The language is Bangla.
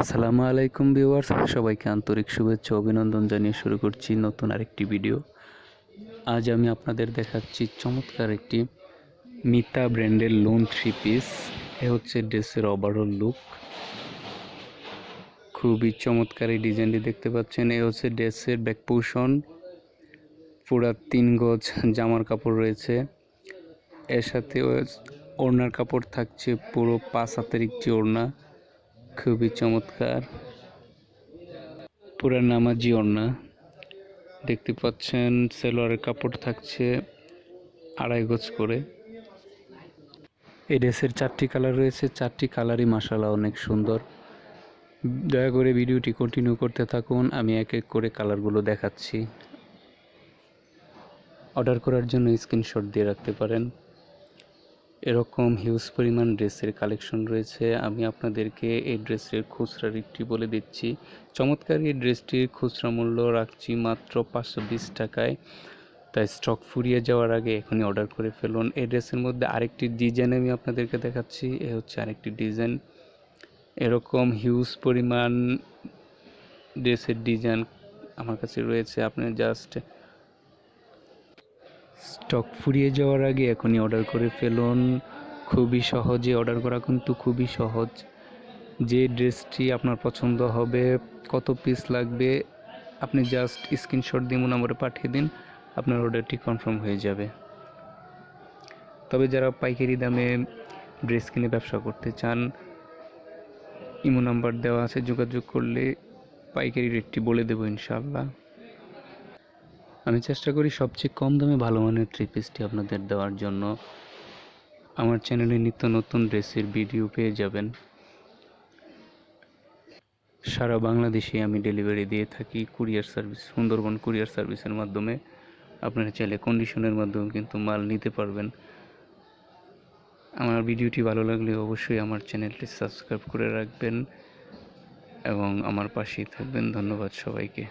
আসসালামু আলাইকুম ভিউয়ার্স, সবাইকে আন্তরিক শুভেচ্ছা অভিনন্দন জানিয়ে শুরু করছি নতুন আরেকটি ভিডিও। আজ আমি আপনাদের দেখাচ্ছি চমৎকার একটি মিতা ব্র্যান্ডের লোন থ্রি পিস। এ হচ্ছে ড্রেসের ওভারঅল লুক খুবই চমৎকার এই ডিজাইনটি দেখতে পাচ্ছেন। এ হচ্ছে ড্রেসের ব্যাক পোষণ পুরা তিন গজ জামার কাপড় রয়েছে। এর সাথে ওড়নার কাপড় থাকছে পুরো পাঁচ হাতের একটি ওড়না। খুবই চমৎকার। পুরা নামাজি ওড়না দেখতে পাচ্ছেন, সেলোয়ারের কাপড় থাকছে আড়াই গজ করে। এই ড্রেসের চারটি কালার রয়েছে, চারটি কালারই মাসালা অনেক সুন্দর। দয়া করে ভিডিওটি কন্টিনিউ করতে থাকুন, আমি এক এক করে কালারগুলো দেখাচ্ছি। অর্ডার করার জন্য স্ক্রিনশট দিয়ে রাখতে পারেন। এরকম হিউজ পরিমাণ ড্রেসের কালেকশন রয়েছে। আমি আপনাদেরকে এই ড্রেসের খুচরা রেটটি বলে দিচ্ছি। চমৎকার এই ড্রেসটির খুচরা মূল্য রাখছি মাত্র পাঁচশো বিশ টাকায়। তাই স্টক ফুরিয়ে যাওয়ার আগে এখনই অর্ডার করে ফেলুন। এই ড্রেসের মধ্যে আরেকটি ডিজাইন আমি আপনাদেরকে দেখাচ্ছি। এ হচ্ছে আরেকটি ডিজাইন এরকম হিউজ পরিমাণ ড্রেসের ডিজাইন আমার কাছে রয়েছে। আপনি জাস্ট স্টক ফুরিয়ে যাওয়ার আগে এখনই অর্ডার করে ফেলুন। খুবই সহজে অর্ডার করা কিন্তু খুবই সহজ। যে ড্রেসটি আপনার পছন্দ হবে, কত পিস লাগবে, আপনি জাস্ট স্ক্রিনশট দিয়ে নম্বরে পাঠিয়ে দিন, আপনার অর্ডারটি কনফার্ম হয়ে যাবে। তবে যারা পাইকারি দামে ড্রেস কিনে ব্যবসা করতে চান, ইমো নাম্বার দেওয়া আছে, যোগাযোগ করলে পাইকারি রেটটি বলে দেবো ইনশাআল্লাহ। আমি চেষ্টা করি সবচেয়ে কম দামে ভালো মানের থ্রি পিসটি আপনাদের দেওয়ার জন্য। আমার চ্যানেলে নিত্য নতুন ড্রেসের ভিডিও পেয়ে যাবেন। সারা বাংলাদেশে আমি ডেলিভারি দিয়ে থাকি কুরিয়ার সার্ভিস সুন্দরবন কুরিয়ার সার্ভিসের মাধ্যমে। আপনারা চাইলে কন্ডিশনের মাধ্যমে কিন্তু মাল নিতে পারবেন। আমার ভিডিওটি ভালো লাগলে অবশ্যই আমার চ্যানেলটি সাবস্ক্রাইব করে রাখবেন। এবং আমার পাশেই থাকবেন। ধন্যবাদ সবাইকে।